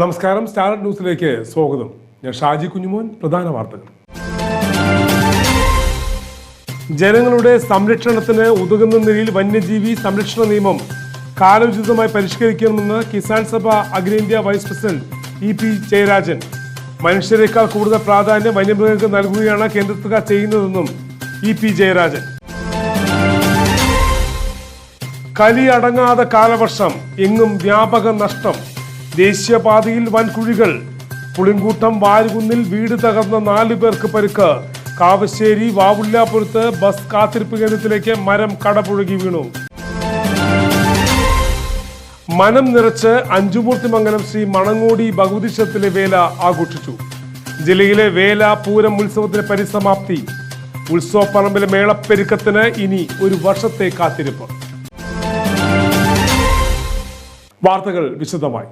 നമസ്കാരം സ്റ്റാർ ന്യൂസിലേക്ക് സ്വാഗതം. ഞാൻ ഷാജി കുഞ്ഞുമോൻ പ്രധാന വാർത്തകൾ. ജനങ്ങളുടെ സംരക്ഷണത്തിന് ഉതകുന്ന നിലയിൽ വന്യജീവി സംരക്ഷണ നിയമം കാലോചിതമായി പരിഷ്കരിക്കണമെന്ന് കിസാൻ സഭ അഖിലേന്ത്യാ vice president E P Jayarajan. മനുഷ്യരെക്കാൾ കൂടുതൽ പ്രാധാന്യം വന്യമൃഗങ്ങൾക്ക് നൽകുകയാണ് കേന്ദ്ര സർക്കാർ ചെയ്യുന്നതെന്നും ഇ പി ജയരാജൻ. കലി അടങ്ങാതെ കാലവർഷം എങ്ങും വ്യാപക നഷ്ടം. ദേശീയപാതയിൽ വൻ കുഴികൾ പുളിങ്കൂട്ടം വാരുകുന്നിൽ വീട് തകർന്ന നാലു പേർക്ക് പരുക്ക്. കാവശ്ശേരി വാവുല്ലാപുരത്ത് ബസ് കാത്തിരിപ്പ് കേന്ദ്രത്തിലേക്ക് മരം കടപുഴകി വീണു. മനം നിറച്ച് അഞ്ചുമൂർത്തിമംഗലം ശ്രീ മണങ്ങോടി ഭഗവതി ക്ഷേത്രത്തിലെ വേല ആഘോഷിച്ചു. ജില്ലയിലെ വേല പൂരം ഉത്സവത്തിന് പരിസമാപ്തി. ഉത്സവപ്പറമ്പിലെ മേളപ്പെരുക്കത്തിന് ഇനി ഒരു വർഷത്തെ കാത്തിരിപ്പ്. വാർത്തകൾ വിശദമായി.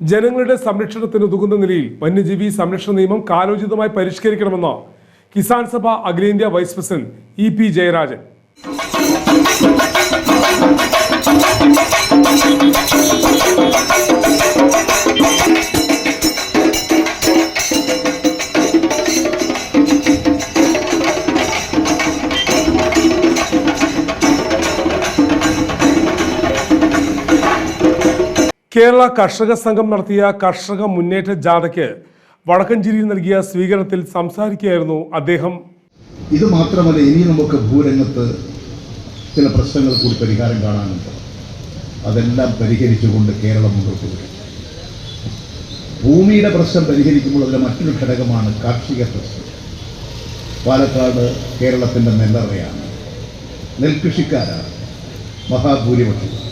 ജനങ്ങളുടെ സംരക്ഷണത്തിന് ഉതകുന്ന നിലയിൽ വന്യജീവി സംരക്ഷണ നിയമം കാലോചിതമായി പരിഷ്കരിക്കണമെന്ന് കിസാൻ സഭ അഖിലേന്ത്യാ vice president E P Jayarajan. Kerala കർഷക സംഘം നടത്തിയ കർഷക മുന്നേറ്റ ജാഥയ്ക്ക് വടക്കഞ്ചേരിയിൽ നൽകിയ സ്വീകരണത്തിൽ സംസാരിക്കുകയായിരുന്നു അദ്ദേഹം. ഇത് മാത്രമല്ല ഇനി നമുക്ക് ഭൂരംഗത്ത് ചില പ്രശ്നങ്ങൾ കൂടി പരിഹാരം കാണാനുണ്ട്. അതെല്ലാം പരിഹരിച്ചുകൊണ്ട് കേരളം മുന്നോട്ട് വരും. ഭൂമിയുടെ പ്രശ്നം പരിഹരിക്കുമ്പോൾ അതിലെ മറ്റൊരു ഘടകമാണ് കാർഷിക പ്രശ്നം. പാലക്കാട് കേരളത്തിന്റെ നെല്ലറയാണ്. നെൽകൃഷിക്കാരാണ്. മഹാഭൂരിപക്ഷം.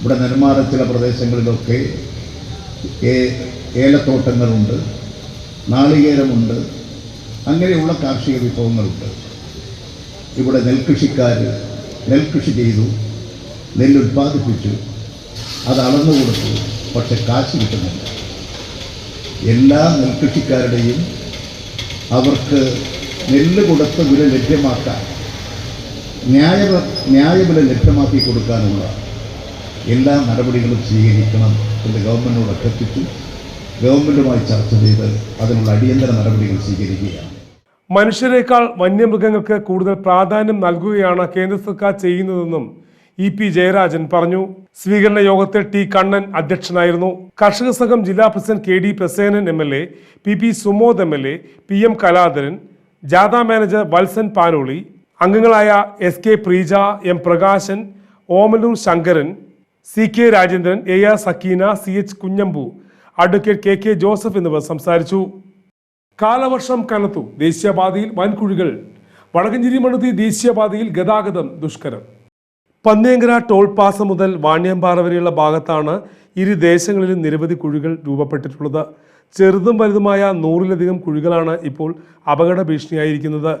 ഇവിടെ നെന്മാറ ചില പ്രദേശങ്ങളിലൊക്കെ ഏലത്തോട്ടങ്ങളുണ്ട് നാളികേരമുണ്ട് അങ്ങനെയുള്ള കാർഷിക വിഭവങ്ങളുണ്ട്. ഇവിടെ നെൽകൃഷിക്കാർ നെൽകൃഷി ചെയ്തു നെല്ല് ഉൽപ്പാദിപ്പിച്ചു അത് അളന്നു കൊടുത്തു പക്ഷെ കാശ് കിട്ടുന്നില്ല. എല്ലാ നെൽകൃഷിക്കാരുടെയും അവർക്ക് നെല്ല് കൊടുത്ത വില ലഭ്യമാക്കാൻ ന്യായ ന്യായവില ലഭ്യമാക്കി കൊടുക്കാനുള്ള എല്ലാ നടപടികളും സ്വീകരിക്കണം എന്ന് ഗവൺമെന്റിനോട് അഭ്യർത്ഥിച്ചു. ഗവൺമെന്റുമായി ചർച്ച ചെയ്ത് അതിനുള്ള അടിയന്തര നടപടികൾ സ്വീകരിക്കുകയാണ്. മനുഷ്യരെക്കാൾ വന്യമൃഗങ്ങൾക്ക് കൂടുതൽ പ്രാധാന്യം നൽകുകയാണ് കേന്ദ്ര സർക്കാർ ചെയ്യുന്നതെന്നും ഇ പി ജയരാജൻ പറഞ്ഞു. സ്വീകരണ യോഗത്തിൽ ടി കണ്ണൻ അധ്യക്ഷനായിരുന്നു. കർഷക സംഘം ജില്ലാ president K D Prasenan M L A P P Sumod M L A P M Kaladharan ജാഥ മാനേജർ വത്സൻ പാനോളി അംഗങ്ങളായ S K Preeja M Prakashan Omalloor Sankaran C K Rajendran A R Sakeena C H Kunhambu advocate K K Joseph എന്നിവർ സംസാരിച്ചു. കാലവർഷം കനത്തു. ദേശീയപാതയിൽ വൻകുഴികൾ. വടക്കഞ്ചേരി മണുതി ദേശീയപാതയിൽ ഗതാഗതം ദുഷ്കരം. Panniyankara toll പാസ മുതൽ വാണ്യമ്പാറ വരെയുള്ള ഭാഗത്താണ് ഇരു ദേശങ്ങളിലും നിരവധി കുഴികൾ രൂപപ്പെട്ടിട്ടുള്ളത്. ചെറുതും വലുതുമായ നൂറിലധികം കുഴികളാണ് ഇപ്പോൾ അപകട ഭീഷണിയായിരിക്കുന്നത്.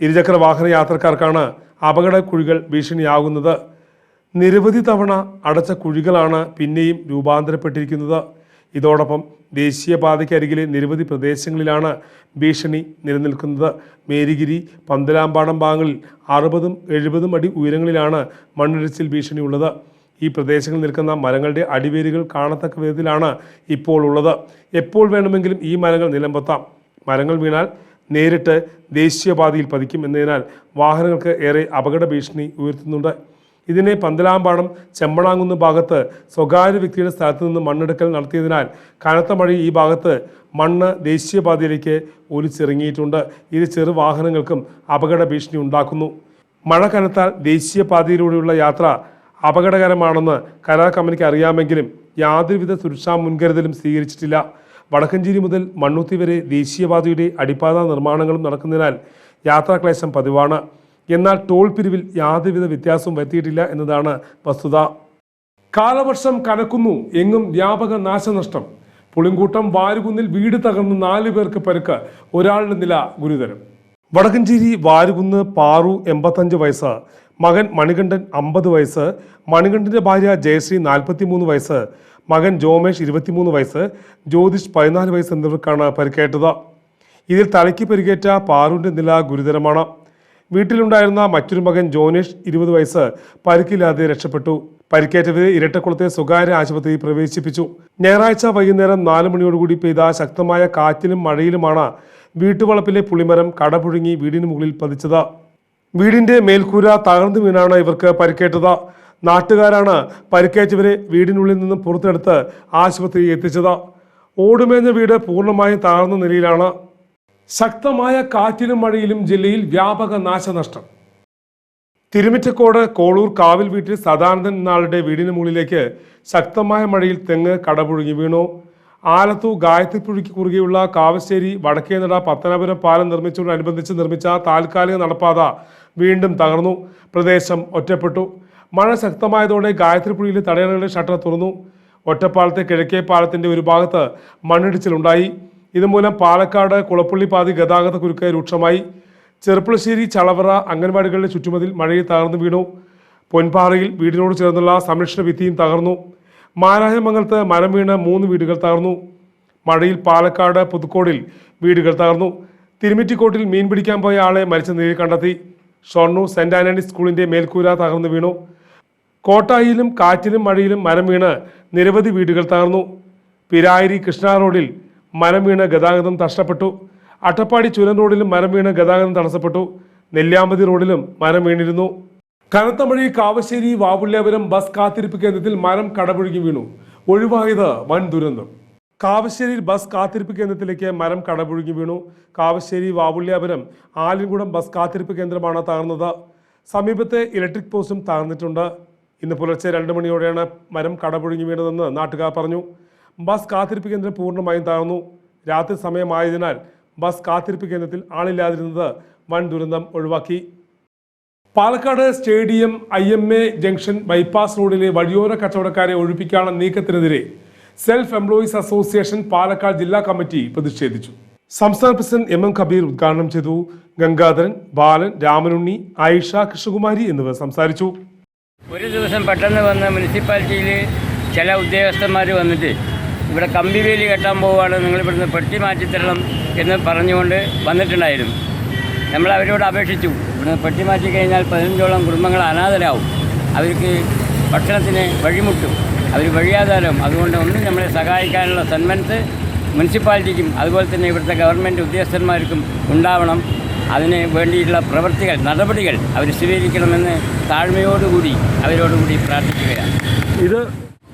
ഇരുചക്ര വാഹന യാത്രക്കാർക്കാണ് അപകട കുഴികൾ ഭീഷണിയാകുന്നത്. നിരവധി തവണ അടച്ച കുഴികളാണ് പിന്നെയും രൂപാന്തരപ്പെട്ടിരിക്കുന്നത്. ഇതോടൊപ്പം ദേശീയപാതയ്ക്കരികിലെ നിരവധി പ്രദേശങ്ങളിലാണ് ഭീഷണി നിലനിൽക്കുന്നത്. മേരിഗിരി പന്തലാമ്പാടം ഭാഗങ്ങളിൽ അറുപതും എഴുപതും അടി ഉയരങ്ങളിലാണ് മണ്ണിടിച്ചിൽ ഭീഷണിയുള്ളത്. ഈ പ്രദേശങ്ങളിൽ നിൽക്കുന്ന മരങ്ങളുടെ അടിവേരുകൾ കാണത്തക്ക വിധത്തിലാണ് ഇപ്പോൾ ഉള്ളത്. എപ്പോൾ വേണമെങ്കിലും ഈ മരങ്ങൾ നിലമ്പത്താം മരങ്ങൾ വീണാൽ നേരിട്ട് ദേശീയപാതയിൽ പതിക്കും എന്നതിനാൽ വാഹനങ്ങൾക്ക് ഏറെ അപകട ഭീഷണി ഉയർത്തുന്നുണ്ട്. ഇതിനെ പന്തലാമ്പാടം ചെമ്പളാങ്കുന്ന് ഭാഗത്ത് സ്വകാര്യ വ്യക്തിയുടെ സ്ഥലത്ത് നിന്ന് മണ്ണെടുക്കൽ നടത്തിയതിനാൽ കനത്ത മഴ ഈ ഭാഗത്ത് മണ്ണ് ദേശീയപാതയിലേക്ക് ഒലിച്ചിറങ്ങിയിട്ടുണ്ട്. ഇത് ചെറു വാഹനങ്ങൾക്കും അപകട ഭീഷണി ഉണ്ടാക്കുന്നു. മഴ കനത്താൽ ദേശീയപാതയിലൂടെയുള്ള യാത്ര അപകടകരമാണെന്ന് കരാർ കമ്പനിക്ക് അറിയാമെങ്കിലും യാതൊരുവിധ സുരക്ഷാ മുൻകരുതലും സ്വീകരിച്ചിട്ടില്ല. വടക്കഞ്ചേരി മുതൽ മണ്ണുത്തി വരെ ദേശീയപാതയുടെ അടിപ്പാത നിർമ്മാണങ്ങളും നടക്കുന്നതിനാൽ യാത്രാക്ലേശം പതിവാണ്. എന്നാൽ ടോൾ പിരിവിൽ യാതൊരുവിധ വ്യത്യാസവും വരുത്തിയിട്ടില്ല എന്നതാണ് വസ്തുത. കാലവർഷം കനക്കുന്നു എങ്ങും വ്യാപക നാശനഷ്ടം. പുളിങ്കൂട്ടം വാരുകുന്നിൽ വീട് തകർന്ന് നാലു പേർക്ക് പരുക്ക് ഒരാളുടെ നില ഗുരുതരം. വടക്കഞ്ചേരി വാരുകുന്ന് പാറു എൺപത്തഞ്ച് വയസ്സ് മകൻ മണികണ്ഠൻ അമ്പത് വയസ്സ് മണികണ്ഠന്റെ ഭാര്യ ജയശ്രീ നാൽപ്പത്തിമൂന്ന് വയസ്സ് മകൻ ജോമേഷ് ഇരുപത്തിമൂന്ന് വയസ്സ് ജ്യോതിഷ് പതിനാല് വയസ്സ് എന്നിവർക്കാണ് പരിക്കേറ്റത്. ഇതിൽ തലയ്ക്ക് പരിക്കേറ്റ പാറുവിന്റെ നില ഗുരുതരമാണ്. വീട്ടിലുണ്ടായിരുന്ന മറ്റൊരു മകൻ ജോനേഷ് ഇരുപത് വയസ്സ് പരിക്കില്ലാതെ രക്ഷപ്പെട്ടു. പരിക്കേറ്റവരെ ഇരട്ടക്കുളത്തെ സ്വകാര്യ ആശുപത്രിയിൽ പ്രവേശിപ്പിച്ചു. ഞായറാഴ്ച വൈകുന്നേരം നാല് മണിയോടുകൂടി പെയ്ത ശക്തമായ കാറ്റിലും മഴയിലുമാണ് വീട്ടുവളപ്പിലെ പുളിമരം കടപുഴുങ്ങി വീടിന് മുകളിൽ പതിച്ചത്. വീടിന്റെ മേൽക്കൂര തകർന്നു വീണാണ് ഇവർക്ക് പരിക്കേറ്റത്. നാട്ടുകാരാണ് പരിക്കേറ്റവരെ വീടിനുള്ളിൽ നിന്നും പുറത്തെടുത്ത് ആശുപത്രിയിൽ എത്തിച്ചത്. ഓടുമേഞ്ഞ വീട് പൂർണമായും തകർന്ന നിലയിലാണ് ശക്തമായ കാറ്റിലും മഴയിലും ജില്ലയിൽ വ്യാപക നാശനഷ്ടം. തിരുമിറ്റക്കോട് കോളൂർ കാവിൽ വീട്ടിൽ സദാനന്ദൻ എന്നാളുടെ വീടിന് മുകളിലേക്ക് ശക്തമായ മഴയിൽ തെങ്ങ് കടപുഴുങ്ങി വീണു. ആലത്തു ഗായത്രിപ്പുഴയ്ക്ക് കുറുകെയുള്ള കാവശ്ശേരി വടക്കേനട പത്തനാപുരം പാലം നിർമ്മിച്ചതോടനുബന്ധിച്ച് നിർമ്മിച്ച താൽക്കാലിക നടപ്പാത വീണ്ടും തകർന്നു. പ്രദേശം ഒറ്റപ്പെട്ടു. മഴ ശക്തമായതോടെ ഗായത്രിപ്പുഴയിലെ തടയണകളുടെ ഷട്ടർ തുറന്നു. ഒറ്റപ്പാലത്തെ കിഴക്കേ പാലത്തിന്റെ ഒരു ഭാഗത്ത് മണ്ണിടിച്ചിലുണ്ടായി. ഇതുമൂലം പാലക്കാട് കുളപ്പള്ളി പാതി ഗതാഗത കുരുക്ക് രൂക്ഷമായി. ചെറുപ്പുളശ്ശേരി ചളവറ അംഗൻവാടികളുടെ ചുറ്റുമതിൽ മഴയിൽ തകർന്നു വീണു. പൊൻപാറയിൽ വീടിനോട് ചേർന്നുള്ള സംരക്ഷണ ഭിത്തിയും തകർന്നു. മാരായമംഗലത്ത് മരം വീണ് മൂന്ന് വീടുകൾ തകർന്നു. മഴയിൽ പാലക്കാട് പുതുക്കോടിൽ വീടുകൾ തകർന്നു. തിരുമിറ്റിക്കോട്ടിൽ മീൻ പിടിക്കാൻ പോയ ആളെ മരിച്ച നിലയിൽ കണ്ടെത്തി. ഷൊർണൂർ സെന്റ് ആന്റണി സ്കൂളിന്റെ മേൽക്കൂര തകർന്നു വീണു. കോട്ടായിലും കാറ്റിലും മഴയിലും മരം വീണ് നിരവധി വീടുകൾ തകർന്നു. പിരായിരി കൃഷ്ണ റോഡിൽ മരം വീണ് ഗതാഗതം നഷ്ടപ്പെട്ടു അട്ടപ്പാടി ചുരം റോഡിലും മരം വീണ് ഗതാഗതം തടസ്സപ്പെട്ടു. നെല്ലിയാമ്പതി റോഡിലും മരം വീണിരുന്നു. കനത്ത മഴയിൽ കാവശ്ശേരി വാവുല്യാപുരം ബസ് കാത്തിരിപ്പ് കേന്ദ്രത്തിൽ മരം കടപുഴുകി വീണു. ഒഴിവായത് വൻ ദുരന്തം. കാവശ്ശേരിയിൽ ബസ് കാത്തിരിപ്പ് കേന്ദ്രത്തിലേക്ക് മരം കടപുഴുകി വീണു. കാവശ്ശേരി വാവുള്ളിയാപുരം ആലിൻകുടം ബസ് കാത്തിരിപ്പ് കേന്ദ്രമാണ് താർന്നത് സമീപത്തെ ഇലക്ട്രിക് പോസ്റ്റും തകർന്നിട്ടുണ്ട്. ഇന്ന് പുലർച്ചെ രണ്ട് മണിയോടെയാണ് മരം കടപുഴുങ്ങി വീണതെന്ന് നാട്ടുകാർ പറഞ്ഞു. ബസ് കാത്തിരിപ്പ് കേന്ദ്രം പൂർണമായും തകർന്നു. രാത്രി സമയമായതിനാൽ ബസ് കാത്തിരിപ്പ് കേന്ദ്രത്തിൽ ആളില്ലാതിരുന്നത് വൻ ദുരന്തം ഒഴിവാക്കി. Palakkad stadium I M A junction bypass റോഡിലെ വഴിയോര കച്ചവടക്കാരെ ഒഴിപ്പിക്കാനുള്ള നീക്കത്തിനെതിരെ സെൽഫ് എംപ്ലോയീസ് അസോസിയേഷൻ പാലക്കാട് ജില്ലാ കമ്മിറ്റി പ്രതിഷേധിച്ചു. സംസ്ഥാന പ്രസിഡന്റ് എം എം കബീർ ഉദ്ഘാടനം ചെയ്തു. ഗംഗാധരൻ ബാലൻ രാമനുണ്ണി ആയിഷ കൃഷ്ണകുമാരി എന്നിവർ സംസാരിച്ചു. ഒരു ദിവസം പെട്ടെന്ന് വന്ന മുനിസിപ്പാലിറ്റിയിൽ ചില ഉദ്യോഗസ്ഥന്മാർ വന്നിട്ട് ഇവിടെ കമ്പിവേലി കെട്ടാൻ പോവുകയാണ്. നിങ്ങൾ ഇവിടുന്ന് പെട്ടി മാറ്റിത്തരണം എന്ന് പറഞ്ഞുകൊണ്ട് വന്നിട്ടുണ്ടായിരുന്നു. നമ്മൾ അവരോട് അപേക്ഷിച്ചു. ഇവിടുന്ന് പെട്ടി മാറ്റി കഴിഞ്ഞാൽ പതിനഞ്ചോളം കുടുംബങ്ങൾ അനാഥരാകും അവർക്ക് ഭക്ഷണത്തിന് വഴിമുട്ടും. അവർ വഴിയാധാരം അതുകൊണ്ട് ഒന്നും നമ്മളെ സഹായിക്കാനുള്ള സന്മനസ് മുനിസിപ്പാലിറ്റിക്കും അതുപോലെ തന്നെ ഇവിടുത്തെ ഗവൺമെന്റ് ഉദ്യോഗസ്ഥന്മാർക്കും ഉണ്ടാവണം. അതിന് വേണ്ടിയിട്ടുള്ള പ്രവൃത്തികൾ നടപടികൾ അവർ സ്വീകരിക്കണമെന്ന് താഴ്മയോടുകൂടി അവരോടുകൂടി പ്രാർത്ഥിക്കുകയാണ്. ഇത്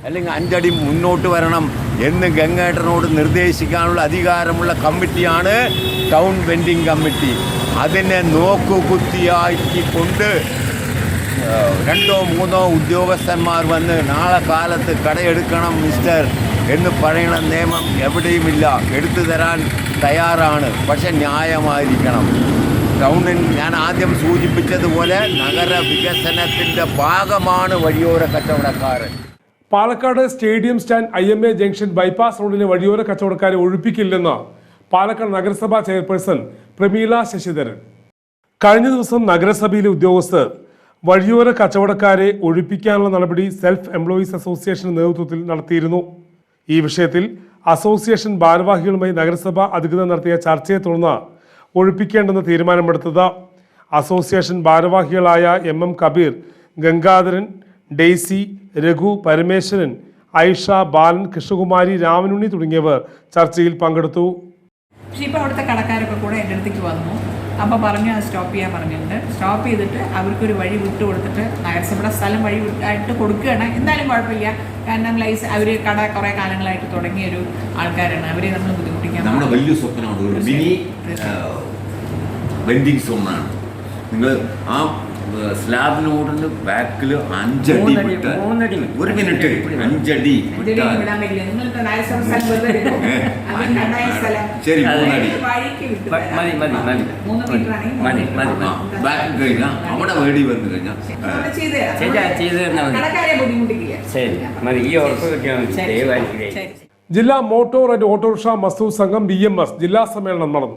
അല്ലെങ്കിൽ അഞ്ചടി മുന്നോട്ട് വരണം. എന്ന് ഗംഗേട്ടനോട് നിർദ്ദേശിക്കാനുള്ള അധികാരമുള്ള കമ്മിറ്റിയാണ് ടൗൺ വെൻഡിങ് കമ്മിറ്റി അതിനെ നോക്കുകുത്തിയാക്കിക്കൊണ്ട് രണ്ടോ മൂന്നോ ഉദ്യോഗസ്ഥന്മാർ വന്ന് നാളെ കാലത്ത് കടയെടുക്കണം മിസ്റ്റർ എന്ന് പറയുന്ന നിയമം എവിടെയുമില്ല. എടുത്തു തരാൻ തയ്യാറാണ്. പക്ഷെ ന്യായമായിരിക്കണം. ടൗണിൽ ഞാൻ ആദ്യം സൂചിപ്പിച്ചതുപോലെ നഗര വികസനത്തിന്റെ ഭാഗമാണ് വഴിയോര കച്ചവടക്കാരൻ. Palakkad stadium stand I M A junction bypass റോഡിലെ വഴിയോര കച്ചവടക്കാരെ ഒഴിപ്പിക്കില്ലെന്ന് പാലക്കാട് നഗരസഭാ ചെയർപേഴ്സൺ പ്രമീള ശശിധരൻ. കഴിഞ്ഞ ദിവസം നഗരസഭയിലെ ഉദ്യോഗസ്ഥർ വഴിയോര കച്ചവടക്കാരെ ഒഴിപ്പിക്കാനുള്ള നടപടി സെൽഫ് എംപ്ലോയീസ് അസോസിയേഷന്റെ നേതൃത്വത്തിൽ നടത്തിയിരുന്നു. ഈ വിഷയത്തിൽ അസോസിയേഷൻ ഭാരവാഹികളുമായി നഗരസഭ അധികൃതർ നടത്തിയ ചർച്ചയെ തുടർന്ന് ഒഴിപ്പിക്കേണ്ടെന്ന് തീരുമാനമെടുത്തത് അസോസിയേഷൻ ഭാരവാഹികളായ M M Kabeer Gangadharan Daisy Raghu Parameswaran Aisha Balan Krishnakumari Ramanunni തുടങ്ങിയവർ ചർച്ചയിൽ പങ്കെടുത്തു. പക്ഷേ ഇപ്പോൾ അവിടുത്തെ കടക്കാരൊക്കെ കൂടെ എന്റെ അടുത്തേക്ക് വന്നു. അപ്പോൾ പറഞ്ഞു അത് സ്റ്റോപ്പ് ചെയ്യാൻ പറഞ്ഞിട്ടുണ്ട്. സ്റ്റോപ്പ് ചെയ്തിട്ട് അവർക്കൊരു വഴി വിട്ടു കൊടുത്തിട്ട് നഗരസഭയുടെ സ്ഥലം വഴി വിട്ടായിട്ട് കൊടുക്കുകയാണ്. എന്തായാലും കുഴപ്പമില്ല. കാരണം ലൈസ് അവർ കട കുറേ കാലങ്ങളായിട്ട് തുടങ്ങിയ ഒരു ആൾക്കാരാണ്. അവരെ നമ്മൾ ബുദ്ധിമുട്ടിക്കാൻ നമ്മുടെ വലിയ സ്വപ്നമാണ് ഒരു മിനി വെൻഡിങ് സോണാണ് നിങ്ങൾ ആ സ്ലാബിനോടിന് ബാക്കിൽ അഞ്ചടി മൂന്നടി, വിട്ട്. ഒരു മിനിറ്റ് അഞ്ചടി ശരി മൂന്നടി. മതി, മതി, മതി, മതി. മതി, മതി, ആ ബാക്ക് കഴിഞ്ഞാൽ അവിടെ വേടി വന്നു കഴിഞ്ഞാൽ ശരി മതി. ഈ ഉറപ്പ് ജില്ലാ മോട്ടോർ ആൻഡ് ഓട്ടോറിക്ഷ മസൂർ സംഘം ബി എം എസ് ജില്ലാ സമ്മേളനം നടന്നു.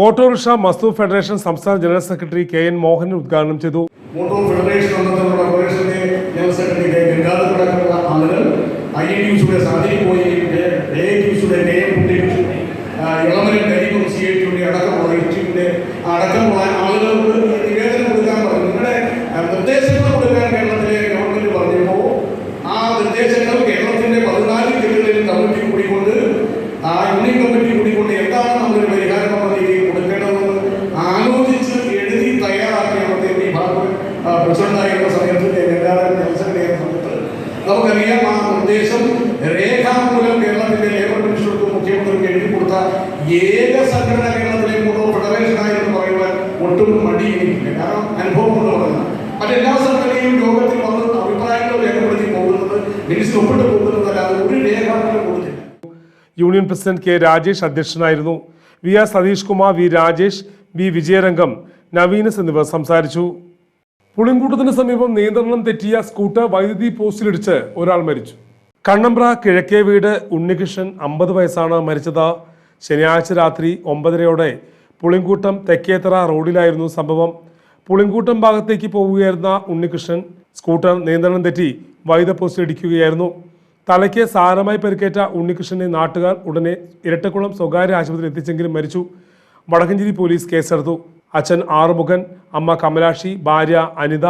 ഓട്ടോറിക്ഷ മസ്തു ഫെഡറേഷൻ സംസ്ഥാന general secretary K N Mohan ഉദ്ഘാടനം ചെയ്തു. മോട്ടോർ ഫെഡറേഷൻ അംഗത്തിലുള്ള ഫെഡറേഷന്റെ ജനറൽ സെക്രട്ടറി ഗംഗാധരടക്കമുള്ള ആളുകൾ ഐ എൻ യുസിയുടെ സാധി പോയി എ ഐ യുസിയുടെ K M Kutty Elamaram കരിക്കും C I ടിയുടെ അടക്കമുള്ള ഇൻസ്റ്റിറ്റ്യൂട്ടിന്റെ അടക്കമുള്ള ആളുകൾക്ക് ഈ നിവേദനം കൊടുക്കാൻ പറഞ്ഞു നിങ്ങളുടെ ആ, നിർദ്ദേശങ്ങൾ കൊടുക്കാൻ കേരളത്തിലെ ഗവൺമെന്റ് പറഞ്ഞപ്പോൾ ആ നിർദ്ദേശങ്ങൾ കേരളത്തിന്റെ പതിനാല് ജില്ലകളിൽ കമ്മിറ്റി കൂടിക്കൊണ്ട് ആ യൂണിയൻ കമ്മിറ്റി കൂടിക്കൊണ്ട് എന്താണ് നമ്മളൊരു പരിഹാരം എന്ന രീതിയിൽ കൊടുക്കേണ്ടതെന്ന് ആലോചിച്ച് എഴുതി തയ്യാറാക്കിയ പ്രത്യേക ഈ ഭാഗം പ്രസിഡന്റായിരുന്ന സമയത്ത് ഗംഗാധരൻ ജനസംഘടന സമയത്ത് നമുക്കറിയാം ആ നിർദ്ദേശം രേഖാമൂലം കേരളത്തിന്റെ ലേബർ മിനിസ്റ്റർക്കും മുഖ്യമന്ത്രിക്ക് എഴുതി കൊടുത്ത ഏക സംഘടന കേരളത്തിലെ മൂന്നോ ഫെഡറേഷനായി എന്ന് പറയുവാൻ ഒട്ടും മടിയില്ല കാരണം അനുഭവം കൊണ്ട് മറ്റെല്ലാ സംഘടനയും യോഗത്തിൽ വന്ന് അഭിപ്രായങ്ങൾ രേഖപ്പെടുത്തി പോകുന്നത് മിനിസ്റ്റർ ഒപ്പിട്ട് പോകുന്നതല്ലാതെ ഒരു രേഖാമൂലം കൊടുത്തില്ല. യൂണിയൻ പ്രസിഡന്റ് കെ രാജേഷ് അധ്യക്ഷനായിരുന്നു. V R Satheesh Kumar V Rajesh V Vijayarangam നവീനസ് എന്നിവർ സംസാരിച്ചു. പുളിങ്കൂട്ടത്തിന് സമീപം നിയന്ത്രണം തെറ്റിയ സ്കൂട്ടർ വൈദ്യുതി പോസ്റ്റിലിടിച്ച് ഒരാൾ മരിച്ചു. കണ്ണമ്പ്ര കിഴക്കേ വീട് ഉണ്ണികൃഷ്ണൻ അമ്പത് വയസ്സാണ് മരിച്ചത്. ശനിയാഴ്ച രാത്രി ഒമ്പതരയോടെ പുളിങ്കൂട്ടം തെക്കേത്തറ റോഡിലായിരുന്നു സംഭവം. പുളിങ്കൂട്ടം ഭാഗത്തേക്ക് പോവുകയായിരുന്ന ഉണ്ണികൃഷ്ണൻ സ്കൂട്ടർ നിയന്ത്രണം തെറ്റി വൈദ്യുത പോസ്റ്റിൽ ഇടിക്കുകയായിരുന്നു തലയ്ക്ക് സാരമായി പരിക്കേറ്റ ഉണ്ണികൃഷ്ണനെ നാട്ടുകാർ ഉടനെ ഇരട്ടക്കുളം സ്വകാര്യ ആശുപത്രിയിൽ എത്തിച്ചെങ്കിലും മരിച്ചു. വടക്കഞ്ചേരി പോലീസ് കേസെടുത്തു. അച്ഛൻ ആറുമുഖൻ അമ്മ കമലാക്ഷി ഭാര്യ അനിത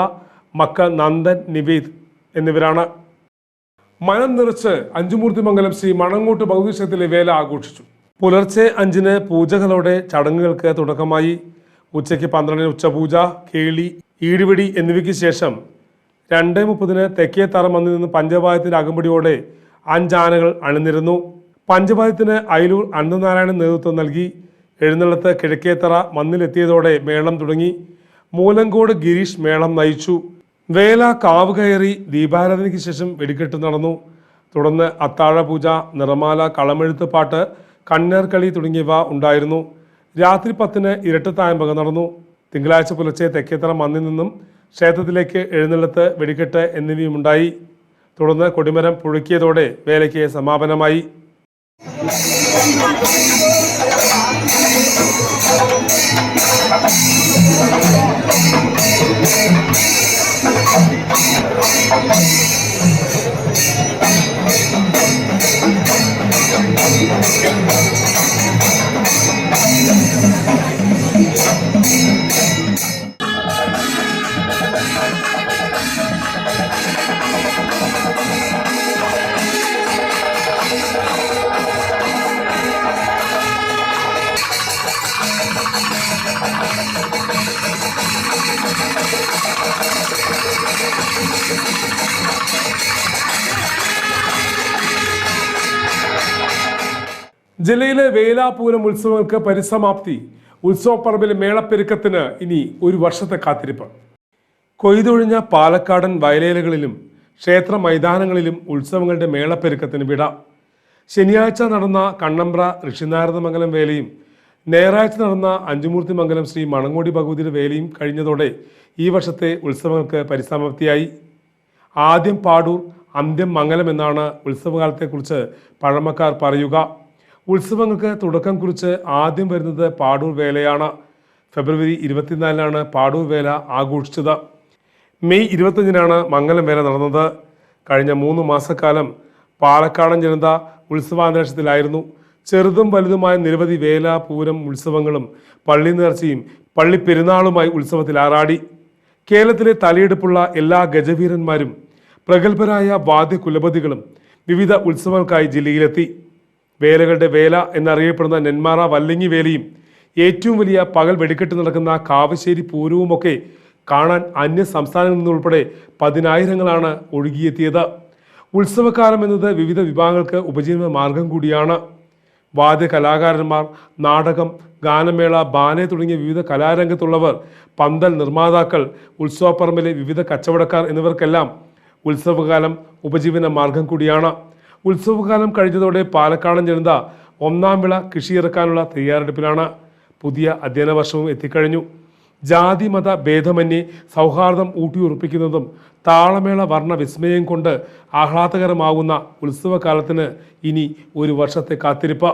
മക്കൾ നന്ദൻ നിവേദ് എന്നിവരാണ്. മനം നിറച്ച് അഞ്ചുമൂർത്തിമംഗലം ശ്രീ മണങ്ങോട്ട് ഭൗതിക്ഷേത്രത്തിലെ വേല ആഘോഷിച്ചു. പുലർച്ചെ അഞ്ചിന് പൂജകളോടെ ചടങ്ങുകൾക്ക് തുടക്കമായി. ഉച്ചയ്ക്ക് പന്ത്രണ്ടിന് ഉച്ചപൂജ കേളി ഈടുപിടി എന്നിവയ്ക്ക് ശേഷം രണ്ട് മുപ്പതിന് തെക്കേ തറമന്നിൽ നിന്ന് പഞ്ചവായത്തിന്റെ അകമ്പടിയോടെ അഞ്ചാനകൾ അണിനിരുന്നു. പഞ്ചവാദ്യത്തിന് അയലൂർ അനന്തനാരായണൻ നേതൃത്വം നൽകി. എഴുന്നള്ളത്ത് കിഴക്കേത്തറ മണ്ണിലെത്തിയതോടെ മേളം തുടങ്ങി. മൂലങ്കോട് ഗിരീഷ് മേളം നയിച്ചു. വേല കാവ് കയറി ദീപാരാധനയ്ക്ക് ശേഷം വെടിക്കെട്ട് നടന്നു. തുടർന്ന് അത്താഴ പൂജ നിറമാല കളമെഴുത്ത് പാട്ട് കണ്ണേർക്കളി തുടങ്ങിയവ ഉണ്ടായിരുന്നു. രാത്രി പത്തിന് ഇരട്ടത്തായമ്പക നടന്നു. തിങ്കളാഴ്ച പുലർച്ചെ തെക്കേത്തറ മന്നിൽ നിന്നും ക്ഷേത്രത്തിലേക്ക് എഴുന്നള്ളത്ത് വെടിക്കെട്ട് എന്നിവയുമുണ്ടായി. തുടർന്ന് കൊടിമരം പുഴുക്കിയതോടെ വേലയ്ക്ക് സമാപനമായി. Thank you. ജില്ലയിലെ വേലാപൂരം ഉത്സവങ്ങൾക്ക് പരിസമാപ്തി. ഉത്സവപ്പറമ്പിലെ മേളപ്പെരുക്കത്തിന് ഇനി ഒരു വർഷത്തെ കാത്തിരിപ്പ്. കൊയ്തൊഴിഞ്ഞ പാലക്കാടൻ വയലേലകളിലും ക്ഷേത്ര മൈതാനങ്ങളിലും ഉത്സവങ്ങളുടെ മേളപ്പെരുക്കത്തിന് വിട. ശനിയാഴ്ച നടന്ന കണ്ണമ്പ്ര ഋഷിനാരദമംഗലം വേലയും ഞായറാഴ്ച നടന്ന അഞ്ചുമൂർത്തി മംഗലം ശ്രീ മണങ്ങോടി ഭഗവതിയുടെ വേലയും കഴിഞ്ഞതോടെ ഈ വർഷത്തെ ഉത്സവങ്ങൾക്ക് പരിസമാപ്തിയായി. ആദ്യം പാടൂർ അന്ത്യം മംഗലം എന്നാണ് ഉത്സവകാലത്തെക്കുറിച്ച് പഴമക്കാർ പറയുക. ഉത്സവങ്ങൾക്ക് തുടക്കം കുറിച്ച് ആദ്യം വരുന്നത് പാടൂർ വേലയാണ്. ഫെബ്രുവരി ഇരുപത്തിനാലിനാണ് പാടൂർ വേല ആഘോഷിച്ചത്. മെയ് ഇരുപത്തഞ്ചിനാണ് മംഗലം വേല നടന്നത്. കഴിഞ്ഞ മൂന്ന് മാസക്കാലം പാലക്കാടൻ ജനത ഉത്സവാന്തരീക്ഷത്തിലായിരുന്നു. ചെറുതും വലുതുമായ നിരവധി വേല പൂരം ഉത്സവങ്ങളും പള്ളി നേർച്ചയും പള്ളി പെരുന്നാളുമായി ഉത്സവത്തിൽ ആറാടി. കേരളത്തിലെ തലയെടുപ്പുള്ള എല്ലാ ഗജവീരന്മാരും പ്രഗത്ഭരായ വാദ്യകുലപതികളും വിവിധ ഉത്സവങ്ങൾക്കായി ജില്ലയിലെത്തി. വേലകളുടെ വേല എന്നറിയപ്പെടുന്ന നെന്മാറ വല്ലങ്ങി വേലയും ഏറ്റവും വലിയ പകൽ വെടിക്കെട്ട് നടക്കുന്ന കാവശ്ശേരി പൂരവുമൊക്കെ കാണാൻ അന്യ സംസ്ഥാനങ്ങളിൽ നിന്നുൾപ്പെടെ പതിനായിരങ്ങളാണ് ഒഴുകിയെത്തിയത്. ഉത്സവകാലം എന്നത് വിവിധ വിഭാഗങ്ങൾക്ക് ഉപജീവന മാർഗം കൂടിയാണ്. വാദ്യ കലാകാരന്മാർ നാടകം ഗാനമേള ബാനെ തുടങ്ങിയ വിവിധ കലാരംഗത്തുള്ളവർ പന്തൽ നിർമ്മാതാക്കൾ ഉത്സവപ്പറമ്പിലെ വിവിധ കച്ചവടക്കാർ എന്നിവർക്കെല്ലാം ഉത്സവകാലം ഉപജീവന മാർഗം കൂടിയാണ്. ഉത്സവകാലം കഴിഞ്ഞതോടെ പാലക്കാടൻ ജനത ഒന്നാം വിള കൃഷിയിറക്കാനുള്ള തയ്യാറെടുപ്പിലാണ്. പുതിയ അധ്യയന വർഷവും എത്തിക്കഴിഞ്ഞു. ജാതി മത ഭേദമന്യേ സൗഹാർദ്ദം ഊട്ടിയുറപ്പിക്കുന്നതും താളമേള വർണ വിസ്മയം കൊണ്ട് ആഹ്ലാദകരമാകുന്ന ഉത്സവകാലത്തിന് ഇനി ഒരു വർഷത്തെ കാത്തിരിപ്പ്.